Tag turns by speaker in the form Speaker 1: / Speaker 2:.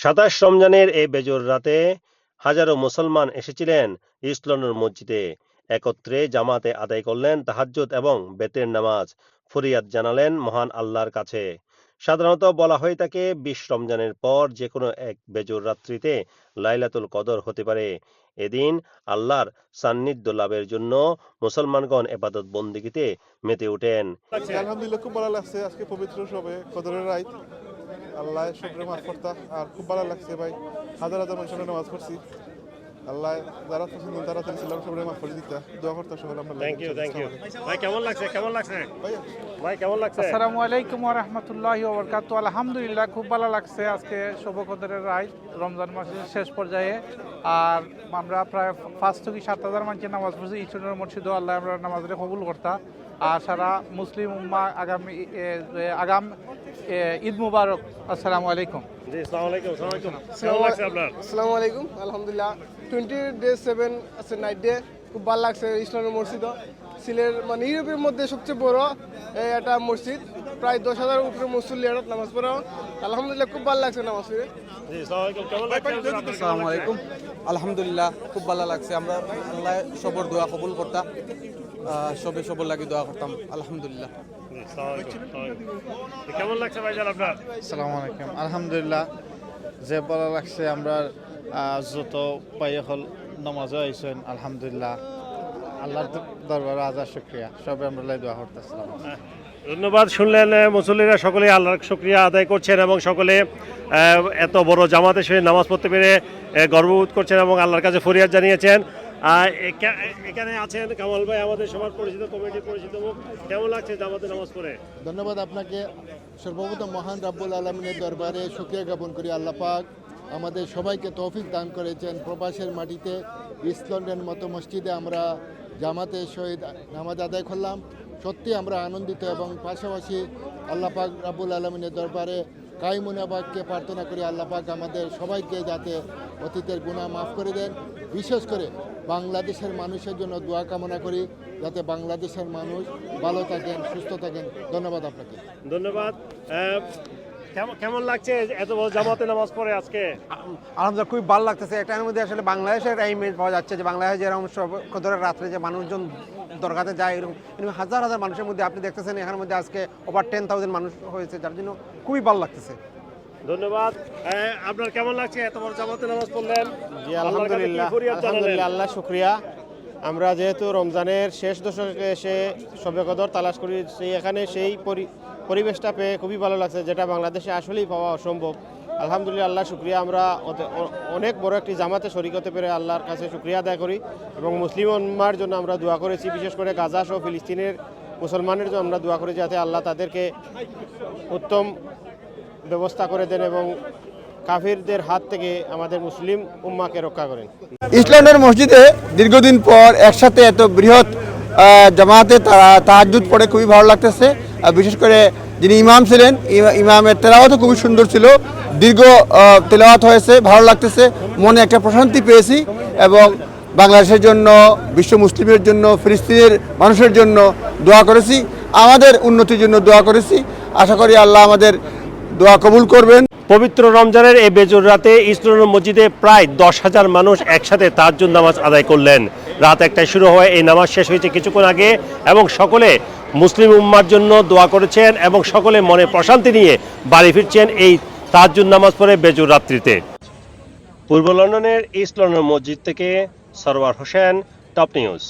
Speaker 1: সাতাশ রমজানের এই বেজর রাতে হাজারো মুসলমান এসেছিলেন ইসলানুর মসজিদে। একত্রে জামাতে আদায় করলেন তাহাজ্জুদ এবং বেতের নামাজ। ফরিয়াদ জানালেন মহান আল্লাহর কাছে। সাধারণত বলা হয়ে থাকে, বিশ রমজানের পর যে কোনো এক বেজর রাত্রিতে লাইলাতুল কদর হতে পারে। এদিন আল্লাহর সান্নিধ্য লাভের জন্য মুসলমানগণ এবাদত বন্দিগিতে মেতে ওঠেন।
Speaker 2: আলহামদুলিল্লাহ, খুব ভালো লাগছে। আজকে পবিত্র সবে কদরের রাইত আল্লাহ সবরে মাফ করতা আর খুব ভালো লাগছে ভাই। হাজার হাজার মানুষের নামাজ পড়ছি। আল্লাহ যারা পছন্দ তারা তারা ছিলাম সবরে মাফ করে দিতা। দোয়া করতে সবাই আমরা
Speaker 1: থ্যাংক ইউ থ্যাংক ইউ ভাই কেমন লাগছে? কেমন লাগছে?
Speaker 2: ভাই
Speaker 1: ভাই কেমন লাগছে?
Speaker 3: আসসালামু আলাইকুম রহমতুল্লাহি ওবরকাত আলহামদুলিল্লাহ খুব ভালো লাগছে আজকে শোভকদরের রায়। রমজান মাসের শেষ পর্যায়ে। আর আমরা প্রায় পাঁচ থেকে সাত হাজার মানুষের নামাজ পড়ছি। ইস্টনের মসজিদও আল্লাহ আমরা নামাজরে কবুল করতা। আর সারা মুসলিম উম্মা আগামী আগাম ঈদ মুবারক। আসসালামু আলাইকুম।
Speaker 1: জি আসসালামু আলাইকুম
Speaker 4: আলহামদুলিল্লাহ। টোয়েন্টি ডে সেভেন আছে নাইট ডে খুব ভালো লাগছে ইসলামের মসজিদ। সিলের মানে ইউরোপের মধ্যে সবচেয়ে বড় এই একটা মসজিদ। প্রায় দশ হাজার উপরে মুসল্লি এটা নামাজ পড়া। আলহামদুলিল্লাহ খুব ভালো লাগছে নামাজ পড়ে।
Speaker 1: আসসালামু আলাইকুম
Speaker 5: আলহামদুলিল্লাহ খুব ভালো লাগছে। আমরা আল্লাহ সবর দোয়া কবুল করতাম সবে সবর লাগি দোয়া করতাম আলহামদুলিল্লাহ।
Speaker 1: কেমন লাগছে ভাইজান আপনার?
Speaker 6: আসসালামু আলাইকুম। আলহামদুলিল্লাহ যে ভালো লাগছে আমরা যত পাই হল নমাজও আইসেন আলহামদুলিল্লাহ আল্লাহর দরবারে আজার শুক্রিয়া। সবে আমরা লাই দোয়া করতেছিলাম।
Speaker 1: ধন্যবাদ শুনলেন মুসল্লিরা সকলে আল্লাহর শুক্রিয়া আদায় করছেন এবং সকলে এত বড় জামাতে সে নামাজ পড়তে পেরে গর্ববোধ করছেন এবং আল্লাহর কাছে ফরিয়াদ জানিয়েছেন। আর এখানে আছেন কামাল ভাই, আমাদের সবার পরিচিত, কমিটির পরিচিত কেমন লাগছে জামাতে নামাজ পড়ে?
Speaker 7: ধন্যবাদ আপনাকে। সর্বপ্রথম মহান রাব্বুল আলমিনের দরবারে শুক্রিয়া জ্ঞাপন করি আল্লাহ পাক। আমাদের সবাইকে তৌফিক দান করেছেন প্রবাসের মাটিতে ইসলন্ডের মতো মসজিদে আমরা জামাতে শহীদ নামাজ আদায় করলাম। সত্যি আমরা আনন্দিত এবং পাশাপাশি আল্লাহ পাক রাব্বুল আলমিনের দরবারে কাইমুনাবাগকে প্রার্থনা করি আল্লাহ পাক আমাদের সবাইকে যাতে অতীতের গুণা মাফ করে দেন। বিশেষ করে বাংলাদেশের মানুষের জন্য দোয়া কামনা করি যাতে বাংলাদেশের মানুষ ভালো থাকেন সুস্থ থাকেন। ধন্যবাদ আপনাকে।
Speaker 1: ধন্যবাদ। কেমন কেমন লাগছে এত বড় জামাতে নামাজ পড়ে আজকে?
Speaker 5: আলহামদুলিল্লাহ খুব ভালো লাগতেছে। এটার মধ্যে আসলে বাংলাদেশের একটা ইমেজ পাওয়া যাচ্ছে যে বাংলাদেশে যেরকম সব কদরের রাত্রে যে মানুষজন দরগাতে যায় এরকম এরকম হাজার হাজার মানুষের মধ্যে আপনি দেখতেছেন এখানের মধ্যে আজকে ওভার টেন থাউজেন্ড মানুষ হয়েছে যার জন্য খুবই ভালো লাগতেছে।
Speaker 1: ধন্যবাদ। আপনার কেমন লাগছে? এত বড় জামাতে নামাজ পড়লেন।
Speaker 8: জি আলহামদুলিল্লাহ। আলহামদুলিল্লাহ আল্লাহ শুক্রিয়া। আমরা যেহেতু রমজানের শেষ দশকে এসে শবে কদর তালাশ করি সেই এখানে সেই পরি- পরিবেশটা পেয়ে খুবই ভালো লাগছে যেটা বাংলাদেশে আসলেই পাওয়া অসম্ভব। আলহামদুলিল্লাহ আল্লাহ শুক্রিয়া। আমরা অনেক বড় একটি জামাতে শরিক হতে পেরে আল্লাহর কাছে শুক্রিয়া আদায় করি এবং মুসলিম উম্মার জন্য আমরা দোয়া করেছি বিশেষ করে গাজা সহ ফিলিস্তিনের মুসলমানের জন্য আমরা দোয়া করি যাতে আল্লাহ তাদেরকে উত্তম ব্যবস্থা করে দেন এবং কাফিরদের হাত থেকে আমাদের মুসলিম উম্মাকে রক্ষা করেন।
Speaker 5: ইসলামের মসজিদে দীর্ঘদিন পর একসাথে এত বৃহৎ জামাতে তাহাজুদ পড়ে খুবই ভালো লাগতেছে। বিশেষ করে যিনি ইমাম ছিলেন ইমামের তেলাওয়াতও খুবই সুন্দর ছিল। দীর্ঘ তেলাওয়াত হয়েছে, ভালো লাগতেছে। মনে একটা প্রশান্তি পেয়েছি এবং বাংলাদেশের জন্য, বিশ্ব মুসলিমের জন্য, ফিলিস্তিনের মানুষের জন্য দোয়া করেছি। আমাদের উন্নতির জন্য দোয়া করেছি। আশা করি আল্লাহ আমাদের দোয়া কবুল করবেন।
Speaker 1: পবিত্র রমজানের এই বেজুর রাতে ইসলাম মসজিদে প্রায় দশ হাজার মানুষ একসাথে তাজ্জুদ নামাজ আদায় করলেন। রাত একটায় শুরু হয় এই নামাজ শেষ হয়েছে কিছুক্ষণ আগে এবং সকলে মুসলিম উম্মার জন্য দোয়া করেছেন এবং সকলে মনে প্রশান্তি নিয়ে বাড়ি ফিরছেন এই তাজ্জুদ নামাজ পড়ে বেজুর রাত্রিতে। পূর্ব লন্ডনের ইস্ট লন্ডন মসজিদ থেকে সরওয়ার হোসেন, টপ নিউজ।